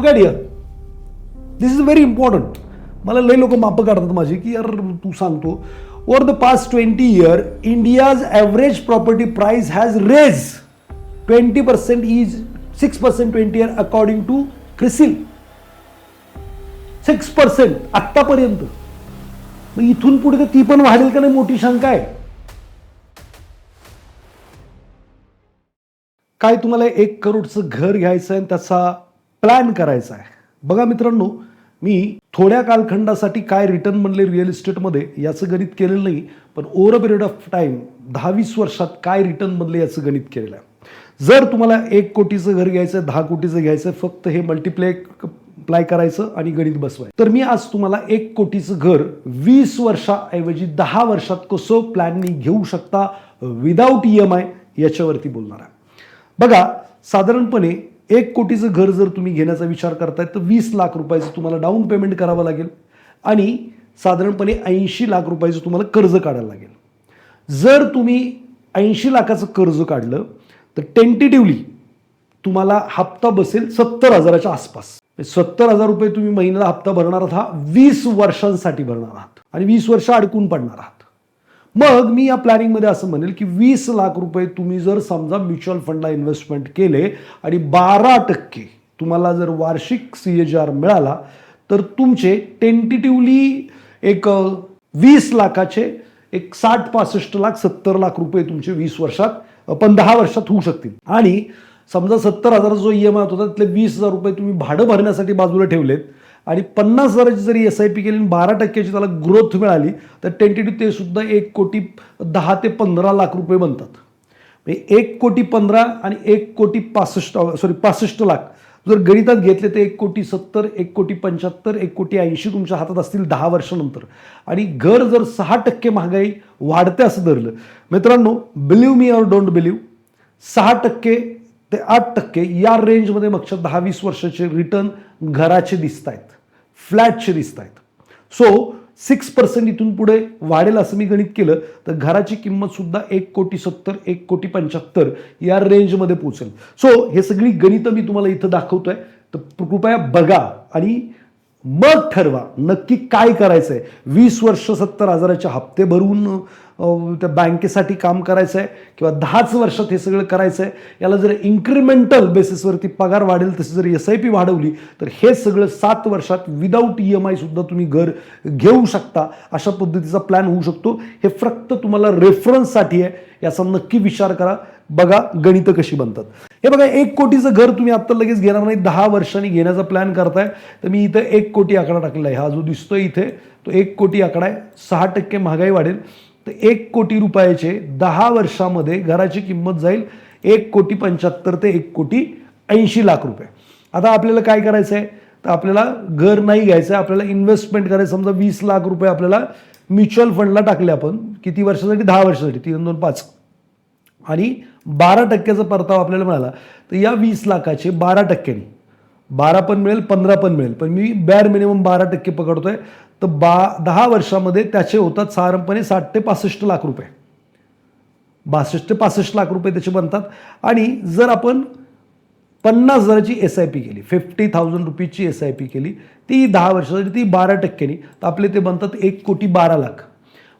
Look at here this is very important मला लई लोक मापं काढतात माझी की यार तू सांगतो. Over the past twenty year India's average property price has raise twenty percent is six percent twenty year according to Crisil six percent आत्तापर्यंत. मग इथून पुढे तर ती पण वाढेल का नाही मोठी शंका आहे. काय तुम्हाला एक करोडचं घर घ्यायचं आहे त्याचा प्लॅन करायचा आहे. बघा मित्रांनो मी थोड्या कालखंडासाठी काय रिटर्न बनले रिअल इस्टेटमध्ये याचं गणित केलेलं नाही पण over a period of time दहा वीस वर्षात काय रिटर्न बनले याचं गणित केलेलं आहे. जर तुम्हाला एक कोटीचं घर घ्यायचं आहे दहा कोटीचं घ्यायचं आहे फक्त हे मल्टिप्लाय अप्लाय करायचं आणि गणित बसवायचं. तर मी आज तुम्हाला एक कोटीचं घर वीस वर्षाऐवजी दहा वर्षात कसं प्लॅननी घेऊ शकता विदाऊट ई एम आय याच्यावरती बोलणार आहे. बघा साधारणपणे एक कोटीचं घर जर तुम्ही घेण्याचा विचार करताय तर वीस लाख रुपयाचं तुम्हाला डाऊन पेमेंट करावं लागेल. आणि साधारणपणे ऐंशी लाख रुपयाचं तुम्हाला कर्ज काढायला लागेल. जर तुम्ही ऐंशी लाखाचं कर्ज काढलं तर टेंटेटिव्हली तुम्हाला हप्ता बसेल सत्तर हजाराच्या आसपास. सत्तर हजार रुपये तुम्ही महिन्याला हप्ता भरणार आहात हा वीस वर्षांसाठी भरणार आहात. आणि वीस वर्ष अडकून पडणार आहात. मग मी या प्लॅनिंगमध्ये असं म्हणेल की वीस लाख रुपये तुम्ही जर समजा म्युच्युअल फंडला इन्व्हेस्टमेंट केले आणि बारा टक्के तुम्हाला जर वार्षिक सी एच आर मिळाला तर तुमचे टेंटेटिव्हली एक वीस लाखाचे एक साठ पासष्ट लाख सत्तर लाख रुपये तुमचे वीस वर्षात पण दहा वर्षात होऊ शकतील. आणि समजा सत्तर हजाराचा जो ई एम आय होता त्यातले वीस हजार रुपये तुम्ही भाडं भरण्यासाठी बाजूला ठेवलेत आणि पन्नास हजाराची जरी एस आय पी केली आणि बारा टक्क्याची त्याला ग्रोथ मिळाली तर टेंटेटिव्ह ते सुद्धा एक कोटी दहा ते पंधरा लाख रुपये बनतात. म्हणजे एक कोटी पंधरा आणि एक कोटी पासष्ट सॉरी पासष्ट लाख. जर गणितात घेतले तर एक कोटी सत्तर एक कोटी पंच्याहत्तर एक कोटी ऐंशी तुमच्या हातात असतील दहा वर्षानंतर. आणि घर जर सहा टक्के महागाई वाढते असं धरलं मित्रांनो बिलीव्ह मी ऑर डोंट बिलीव्ह सहा टक्के ते आठ टक्के या रेंजमध्ये मागच्या दहा वीस वर्षाचे रिटर्न घराचे दिसत आहेत फ्लॅटचे दिसत आहेत सो सिक्स पर्सेंट इथून पुढे वाढेल असं मी गणित केलं तर घराची किंमत सुद्धा एक कोटी सत्तर एक कोटी पंच्याहत्तर या रेंजमध्ये पोहोचेल. सो हे सगळी गणितं मी तुम्हाला इथं दाखवतोय. तर कृपया बघा आणि मग ठरवा. नक्की काय करायचं आहे वीस वर्ष सत्तर हजाराचे हप्ते भरून त्या बँकेसाठी काम करायचं आहे किंवा दहाच वर्षात हे सगळं करायचं आहे याला जर इन्क्रिमेंटल बेसिसवरती पगार वाढेल तशी जर एस आय पी वाढवली तर हे सगळं सात वर्षात विदाऊट ई एम आय सुद्धा तुम्ही घर घेऊ शकता. अशा पद्धतीचा प्लॅन होऊ शकतो. हे फक्त तुम्हाला रेफरन्ससाठी आहे. याचा नक्की विचार करा. बघा गणितं कशी बनतात. हे बघा एक कोटीचं घर तुम्ही आत्ता लगेच घेणार नाही दहा वर्षांनी घेण्याचा प्लॅन करताय तर मी इथं एक कोटी आकडा टाकलेला आहे. हा जो दिसतोय इथे तो एक कोटी आकडा आहे. सहा टक्के महागाई वाढेल. तर एक कोटी रुपयाचे दहा वर्षामध्ये घराची किंमत जाईल एक कोटी पंच्याहत्तर ते एक कोटी ऐंशी लाख रुपये. आता आपल्याला काय करायचं आहे? तर आपल्याला घर नाही घ्यायचं आहे आपल्याला इन्व्हेस्टमेंट करायचं समजा वीस लाख रुपये आपल्याला म्युच्युअल फंडला टाकले आपण किती वर्षासाठी? दहा वर्षासाठी. तीन दोन पाच. आणि बारा टक्क्याचा परतावा आपल्याला मिळाला. तर या वीस लाखाचे बारा टक्क्यांनी. बारा पण मिळेल पंधरा पण मिळेल. पण मी बॅर मिनिमम बारा टक्के पकडतोय. तर बा दहा वर्षामध्ये त्याचे होतात साधारणपणे साठ ते पासष्ट लाख रुपये. बासष्ट ते पासष्ट लाख रुपये त्याचे बनतात. आणि जर आपण पन्नास हजाराची एस आय पी केली फिफ्टी थाउजंड रुपीजची एस आय पी केली ती दहा वर्षासाठी ती बारा टक्क्यांनी तर आपले ते बनतात एक कोटी बारा लाख.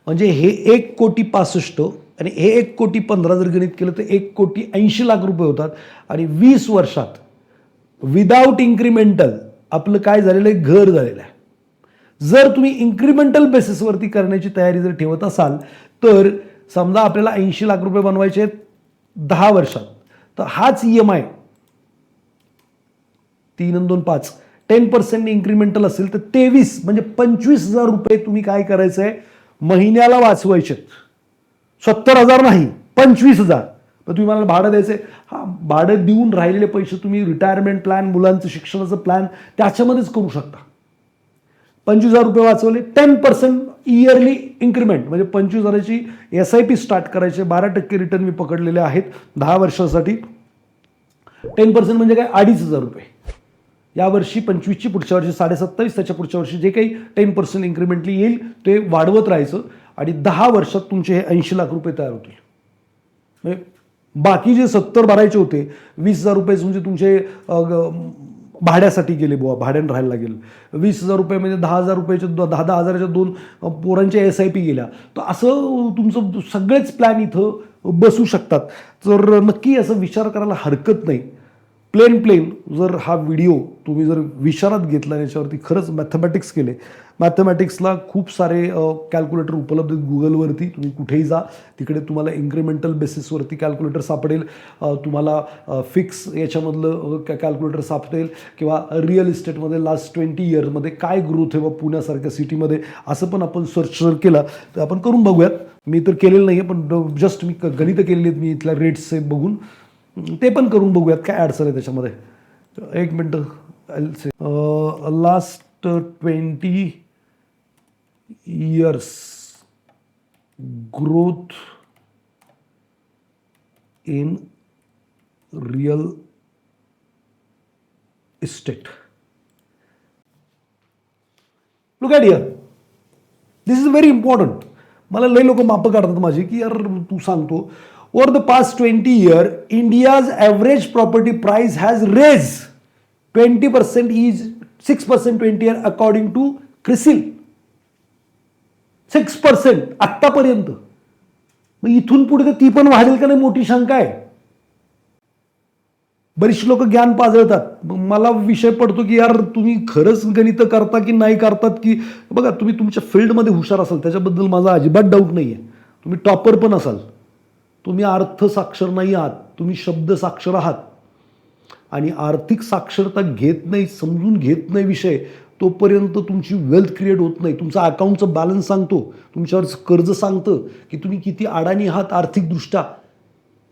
म्हणजे हे एक कोटी पासष्ट आणि हे एक कोटी पंधरा जर गणित केलं तर एक कोटी ऐंशी लाख रुपये होतात. आणि वीस वर्षात विदाऊट इन्क्रिमेंटल आपलं काय झालेलं आहे? घर झालेलं आहे. जर तुम्ही इन्क्रिमेंटल बेसिसवरती करण्याची तयारी जर ठेवत असाल तर समजा आपल्याला ऐंशी लाख रुपये बनवायचे आहेत दहा वर्षात तर हाच ई एम आय तीन दोन पाच टेन पर्सेंट इन्क्रिमेंटल असेल तर तेवीस म्हणजे पंचवीस हजार रुपये तुम्ही काय करायचं आहे महिन्याला वाचवायचे सत्तर हजार नाही पंचवीस हजार. मग तुम्ही मला भाडं द्यायचं हा भाडं देऊन राहिलेले पैसे तुम्ही रिटायरमेंट प्लॅन मुलांचं शिक्षणाचं प्लॅन त्याच्यामध्येच करू शकता. पंचवीस हजार रुपये वाचवले टेन पर्सेंट इयरली इन्क्रीमेंट म्हणजे पंचवीस हजाराची एस आय पी स्टार्ट करायचे. बारा टक्के रिटर्न मी पकडलेले आहेत दहा वर्षासाठी. टेन पर्सेंट म्हणजे काय? अडीच हजार रुपये. यावर्षी पंचवीसची पुढच्या वर्षी साडेसत्तावीस त्याच्या पुढच्या वर्षी जे काही टेन पर्सेंट इन्क्रीमेंटली येईल ते वाढवत राहायचं. आणि दहा वर्षात तुमचे हे ऐंशी लाख रुपये तयार होतील. म्हणजे बाकी जे सत्तर भरायचे होते वीस हजार रुपये म्हणजे तुमचे भाड्यासाठी गेले बुवा भाड्यानं राहायला लागेल. वीस हजार रुपये म्हणजे दहा हजार रुपयाच्या दहा दहा हजाराच्या दोन पोरांच्या एस आय पी गेल्या. तर असं तुमचं सगळेच प्लॅन इथं बसू शकतात. तर नक्की असं विचार करायला हरकत नाही. प्लेन प्लेन जर हा व्हिडिओ तुम्ही जर विचारात घेतला याच्यावरती खरंच मॅथमॅटिक्स केले मॅथमॅटिक्सला खूप सारे कॅल्क्युलेटर उपलब्ध आहेत गुगलवरती तुम्ही कुठेही जा तिकडे तुम्हाला इन्क्रिमेंटल बेसिसवरती कॅल्क्युलेटर सापडेल. तुम्हाला फिक्स याच्यामधलं कॅल्क्युलेटर सापडेल. किंवा रिअल इस्टेटमध्ये लास्ट ट्वेंटी इयर्समध्ये काय ग्रोथ आहे बा पुण्यासारख्या सिटीमध्ये असं पण आपण सर्च जर केला तर आपण करून बघूयात. मी तर केलेलं नाही आहे पण जस्ट मी गणितं केलेली आहेत. मी इथल्या रेट्स बघून. ते पण करून बघूयात काय अडचण आहे त्याच्यामध्ये. एक मिनटं last twenty years growth in real estate look at here this is very important मला लई लोक मापं काढतात माझी की यार तू सांगतो. Over the past twenty year India's average property price has raise twenty percent is six percent twenty year according to Crisil six percent आत्तापर्यंत. मग इथून पुढे तर ती पण वाढेल का नाही मोठी शंका आहे. बरीचशी लोक ज्ञान पाजळतात. मग मला विषय पडतो की यार तुम्ही खरंच गणित करता की नाही करतात की बघा तुम्ही तुमच्या फील्डमध्ये हुशार असाल त्याच्याबद्दल माझा अजिबात डाऊट नाही आहे तुम्ही टॉपर पण असाल. तुम्ही अर्थ साक्षर नाही आहात तुम्ही शब्द साक्षर आहात. आणि आर्थिक साक्षरता घेत नाही समजून घेत नाही विषय तोपर्यंत तुमची वेल्थ क्रिएट होत नाही. तुमचा अकाउंटचं बॅलन्स सांगतो. तुमच्यावर कर्ज सांगतं की तुम्ही किती अडाणी आहात आर्थिकदृष्ट्या.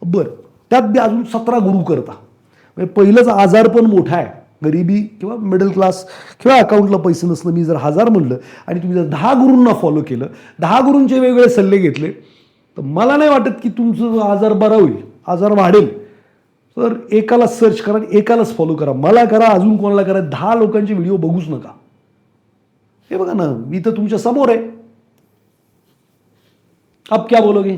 बरं त्यात बी अजून सतरा गुरु करता. म्हणजे पहिलंच आजार पण मोठा आहे. गरिबी किंवा मिडल क्लास किंवा अकाउंटला पैसे नसणं. मी जर हजार म्हणलं आणि तुम्ही जर दहा गुरूंना फॉलो केलं दहा गुरूंचे वेगवेगळे सल्ले घेतले तर मला नाही वाटत की तुमचं आजार बरा होईल आजार वाढेल. तर एकाला सर्च करा आणि एकालाच फॉलो करा. मला करा अजून कोणाला करा दहा लोकांचे व्हिडिओ बघूच नका. हे बघा ना मी तर तुमच्यासमोर आहे. अब क्या बोलोगे?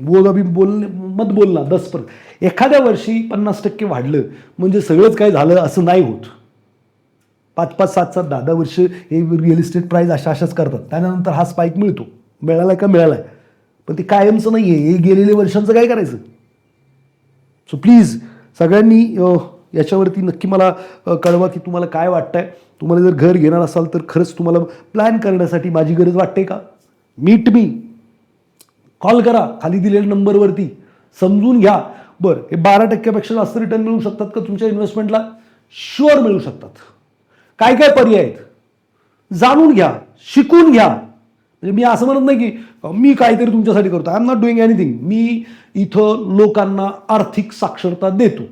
बोल अभी बोलणे मत बोलना दस पर. एखाद्या वर्षी पन्नास टक्के वाढलं म्हणजे सगळंच काय झालं असं नाही होत. पाच पाच सात सात दहा दहा वर्ष हे रिअल इस्टेट प्राईज अशा अशाच करतात. त्यानंतर हा स्पाईक मिळतो. मिळाला का मिळाला आहे पण ते कायमचं नाही आहे हे गेलेल्या वर्षांचं काय करायचं? सो प्लीज सगळ्यांनी याच्यावरती नक्की मला कळवा की तुम्हाला काय वाटतंय. तुम्हाला जर घर घेणार असाल तर खरंच तुम्हाला प्लॅन करण्यासाठी माझी गरज वाटते का? मीट मी कॉल करा. खाली दिलेल्या नंबरवरती. समजून घ्या. बरं हे बारा टक्क्यापेक्षा जास्त रिटर्न मिळू शकतात का तुमच्या इन्व्हेस्टमेंटला शुअर मिळू शकतात. काय काय पर्याय आहेत? जाणून घ्या. शिकून घ्या. म्हणजे मी असं म्हणत नाही की मी काहीतरी तुमच्यासाठी करतो I am not doing anything मी इथं लोकांना आर्थिक साक्षरता देतो.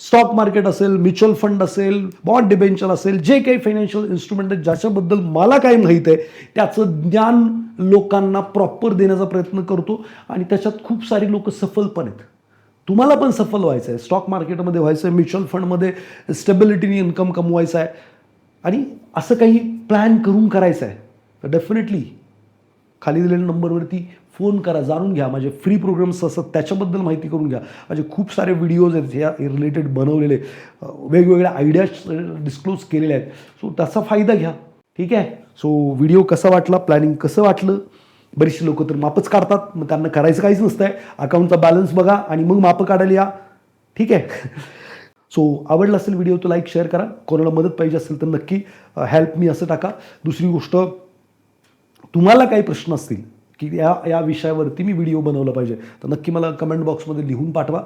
स्टॉक मार्केट असेल म्युच्युअल फंड असेल बॉन्ड डिबेंचर असेल जे काही फायनान्शियल इन्स्ट्रुमेंट आहेत ज्याच्याबद्दल मला काही माहीत आहे त्याचं ज्ञान लोकांना प्रॉपर देण्याचा प्रयत्न करतो आणि त्याच्यात खूप सारी लोक सफल पण आहेत. तुम्हाला पण सफल व्हायचं आहे. स्टॉक मार्केटमध्ये व्हायचं आहे म्युच्युअल फंडमध्ये स्टेबिलिटीने इन्कम कमवायचं आहे. आणि असं काही प्लॅन करून करायचं आहे. तर डेफिनेटली खाली दिलेल्या नंबरवरती फोन करा जाणून घ्या. माझे फ्री प्रोग्राम्स असतात त्याच्याबद्दल माहिती करून घ्या. माझे खूप सारे व्हिडिओज आहेत या रिलेटेड बनवलेले. वेगवेगळ्या आयडियाज डिस्क्लोज केलेले आहेत. सो त्याचा फायदा घ्या. ठीक आहे? सो व्हिडिओ कसा वाटला प्लॅनिंग कसं वाटलं? बरीचशी लोक तर मापच काढतात. मग त्यांना करायचं काहीच नसतं आहे अकाउंटचा बॅलन्स बघा आणि मग मापं काढायला या. ठीक आहे? सो आवडला असेल व्हिडिओ तो लाईक शेअर करा. कोणाला मदत पाहिजे असेल तर नक्की हेल्प मी असं टाका. दुसरी गोष्ट तुम्हाला काही प्रश्न असतील की या या विषयावरती मी व्हिडिओ बनवला पाहिजे तर नक्की मला कमेंट बॉक्समध्ये लिहून पाठवा.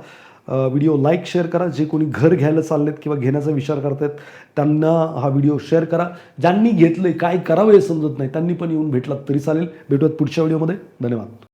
व्हिडिओ लाईक शेअर करा. जे कोणी घर घ्यायला चाललेत किंवा घेण्याचा विचार करतायत त्यांना हा व्हिडिओ शेअर करा. ज्यांनी घेतलं काय करावं हे समजत नाही त्यांनी पण येऊन भेटलात तरी चालेल. भेटूयात पुढच्या व्हिडिओमध्ये. धन्यवाद.